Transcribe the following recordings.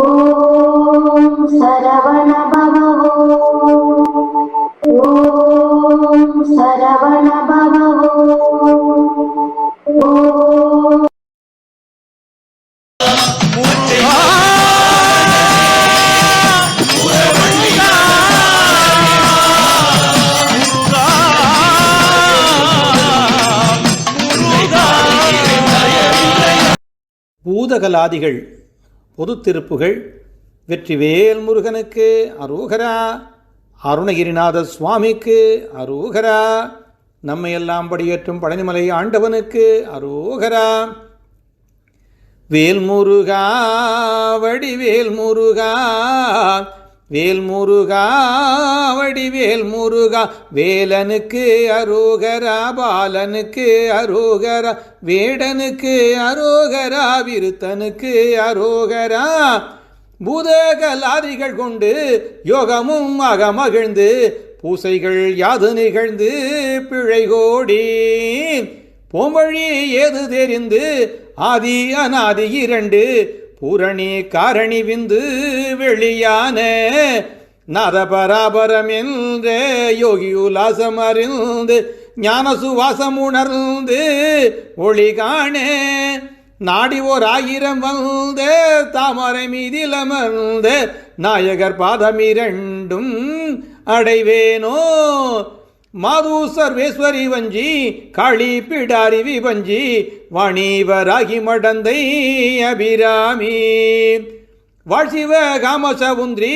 ஓம் சரவண பூதகலாதிகள் பொது திருப்புகள் வெற்றிவேல் முருகனுக்கு அரோகரா அருணகிரிநாத சுவாமிக்கு அரோகரா நம்மையெல்லாம் படியேற்றும் பழனிமலை ஆண்டவனுக்கு அரோகரா. வேல்முருகா வடிவேல் முருகா வேல் முருகா வடிவேல் முருகா வேலனுக்கு அரோகரா பாலனுக்கு அரோகரா வேடனுக்கு அரோகரா விருத்தனுக்கு அரோகரா. பூதகலாதிகள் கொண்டு யோகமும் அகமகிழ்ந்து பூசைகள் யாது நிகழ்ந்து பிழை கோடி போம்பழி ஏது தெரிந்து ஆதி அநாதி இரண்டு பூரணி காரணி விந்து வெளியான நாதபராபரம் என்றே யோகி உலாசம் அறிந்து ஞான சுவாசம் உணர்ந்து ஒளி காணே நாடி ஓர் ஆயிரம் வந்து தாமரை மீதில் அமர்ந்து நாயகர் பாதம் இரண்டும் அடைவேனோ. மாது சர்வேஸ்வரி வஞ்சி காளி பிடாரி விபஞ்சி வாணிவராகி மடந்தை அபிராமி. வாழ்சிவ காமசவுந்திரி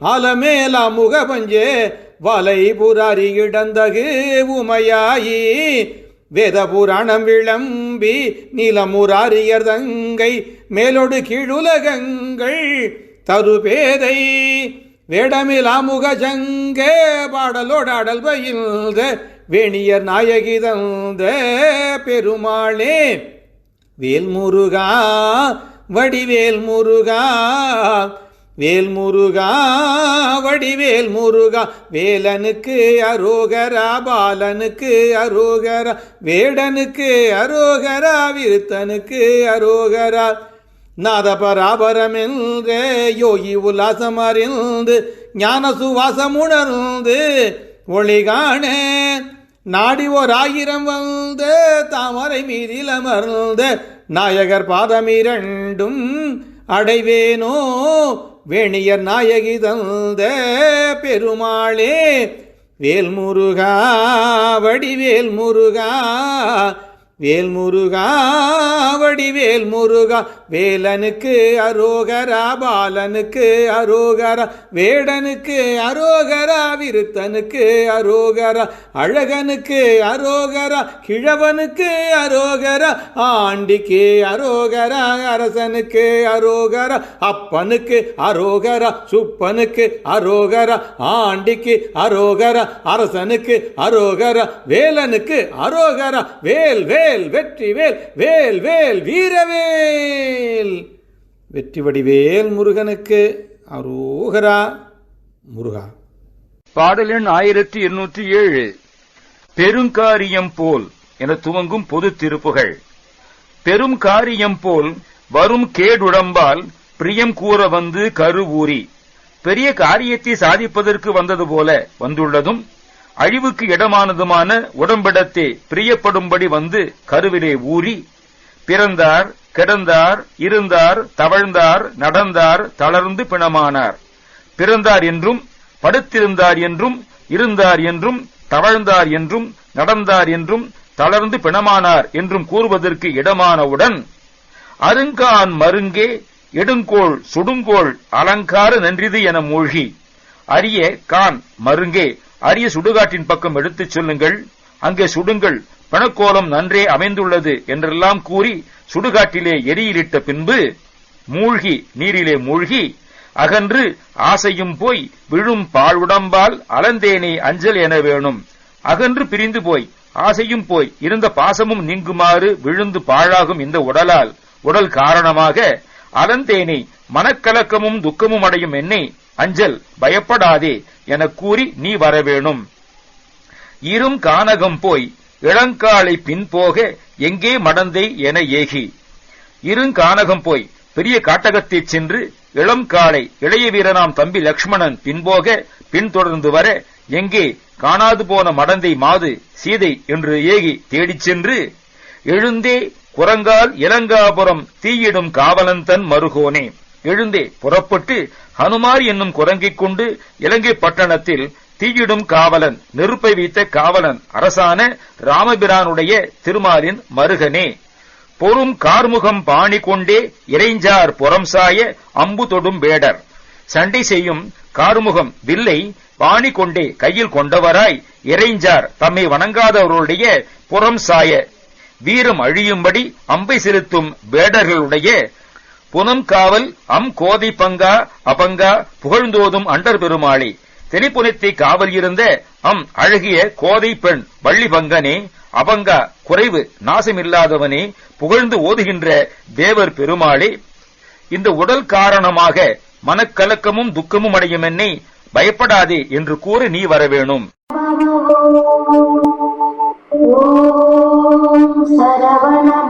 ஆலமேலா முகபஞ்சே வலை புராரி இடந்தகு உமையாயி. வேத புராணம் விளம்பி நிலமுராரியர் தங்கை மேலோடு கீழுலகங்கள் தருபேதை. வேடமிலா முகஜங்கே பாடலோடாடல் பயில்ந்த வேணியர் நாயகி தந்த பெருமாளே. வேல் முருகா வடிவேல் முருகா வேல் முருகா வடிவேல் முருகா வேலனுக்கு அரோகரா பாலனுக்கு அரோகரா வேடனுக்கு அரோகரா விருத்தனுக்கு அரோகரா. நாதபராபரம் என்றே யோகி உல்லாசம் அறிந்து ஞான சுவாசம் உணர்ந்து ஒளி நாடி ஓர் ஆயிரம் வந்து தாமரை மீதில் அமர்ந்த நாயகர் பாதம் இரண்டும் அடைவேனோ வேணியர் நாயகி தந்த பெருமாளே வேல்முருகா வடிவேல் முருகா வேல் முருகா வடிவேல் முருகா வேலனுக்கு அரோகரா பாலனுக்கு அரோகரா வேடனுக்கு அரோகரா விருத்தனுக்கு அரோகரா அழகனுக்கு அரோகரா கிழவனுக்கு அரோகரா ஆண்டிக்கு அரோகரா அரசனுக்கு அரோகரா அப்பனுக்கு அரோகரா சுப்பனுக்கு அரோகரா ஆண்டிக்கு அரோகரா அரசனுக்கு அரோகரா வேலனுக்கு அரோகரா வேல் வேல் வேல் வெற்றி வேல் வேல் வேல் வீரவேல். வெற்றி வடிவேல் முருகனுக்கு அரோகரா முருகா. பாடல் எண் ஆயிரத்தி இருநூற்றி ஏழு பெருங்காரியம் போல் என துவங்கும் பொது திருப்புகள். பெரும் காரியம் போல் வரும் கேடுடம்பால் பிரியம் கூற வந்து கருவூரி பெரிய காரியத்தை சாதிப்பதற்கு வந்தது போல வந்துள்ளதும் அழிவுக்கு இடமானதுமான உடம்பிடத்தே பிரியப்படும்படி வந்து கருவிலே ஊறி பிறந்தார் கிடந்தார் இருந்தார் தவழ்ந்தார் நடந்தார் தளர்ந்து பிணமானார். பிறந்தார் என்றும் படுத்திருந்தார் என்றும் இருந்தார் என்றும் தவழ்ந்தார் என்றும் நடந்தார் என்றும் தளர்ந்து பிணமானார் என்றும் கூறுவதற்கு இடமானவுடன் அருங்கான் மருங்கே எடுங்கோள் சுடுங்கோள் அலங்கார நன்றிது என மூழ்கி. அரிய கான் மருங்கே அரிய சுடுகாட்டின் பக்கம் எடுத்துச் செல்லுங்கள். அங்கே சுடுங்கள். பணக்கோலம் நன்றே அமைந்துள்ளது என்றெல்லாம் கூறி சுடுகாட்டிலே எரியிலிட்ட பின்பு மூழ்கி நீரிலே மூழ்கி அகன்று ஆசையும் போய் விழும் பாழுடம்பால் அலந்தேனே அஞ்சல் என வேணும். அகன்று பிரிந்து போய் ஆசையும் போய் இருந்த பாசமும் நீங்குமாறு விழுந்து பாழாகும் இந்த உடலால். உடல் காரணமாக அலந்தேனே மனக்கலக்கமும் துக்கமும் அடையும் என்னை அஞ்சல் பயப்படாதே எனக் கூறி நீ வரவேணும் இரும் கானகம் போய் இளங்காலை பின்போக எங்கே மடந்தை என ஏகி. இருங்கானகம் போய் பெரிய காட்டகத்தைச் சென்று இளம் இளைய வீரனாம் தம்பி லக்ஷ்மணன் பின்போக பின்தொடர்ந்து வர எங்கே காணாது போன மடந்தை மாது சீதை என்று ஏகி தேடிச் சென்று எழுந்தே குரங்கால் இலங்காபுரம் தீயிடும் காவலந்தன் மருகோனே. எழுந்தே புறப்பட்டு ஹனுமார் என்னும் குரங்கைக் கொண்டு இலங்கை பட்டணத்தில் தீயிடும் காவலன் நெருப்பை வைத்த காவலன் அரசான ராமபிரானுடைய திருமாலின் மருகனே. பொறும் கார்முகம் பாணி கொண்டே இறைஞ்சார் புறம் சாய அம்பு தொடும் வேடர். சண்டை செய்யும் கார்முகம் வில்லை பாணி கொண்டே கையில் கொண்டவராய் இறைஞ்சார் தம்மை வணங்காதவர்களுடைய புறம் சாய. வீரம் அழியும்படி அம்பை செலுத்தும் வேடர்களுடைய புனம் காவல் அம் கோதை பங்கா அபங்கா புகழ்ந்தோதும் அண்டர் பெருமாளி. தெனிப்புனத்தை காவல் இருந்த அம் அழகிய கோதை பெண் வள்ளி பங்கனே அபங்கா குறைவு நாசமில்லாதவனே புகழ்ந்து ஓதுகின்ற தேவர் பெருமாளே. இந்த உடல் காரணமாக மனக்கலக்கமும் துக்கமும் அடையும் என்னை பயப்படாதே என்று கூறி நீ வரவேணும் ॐ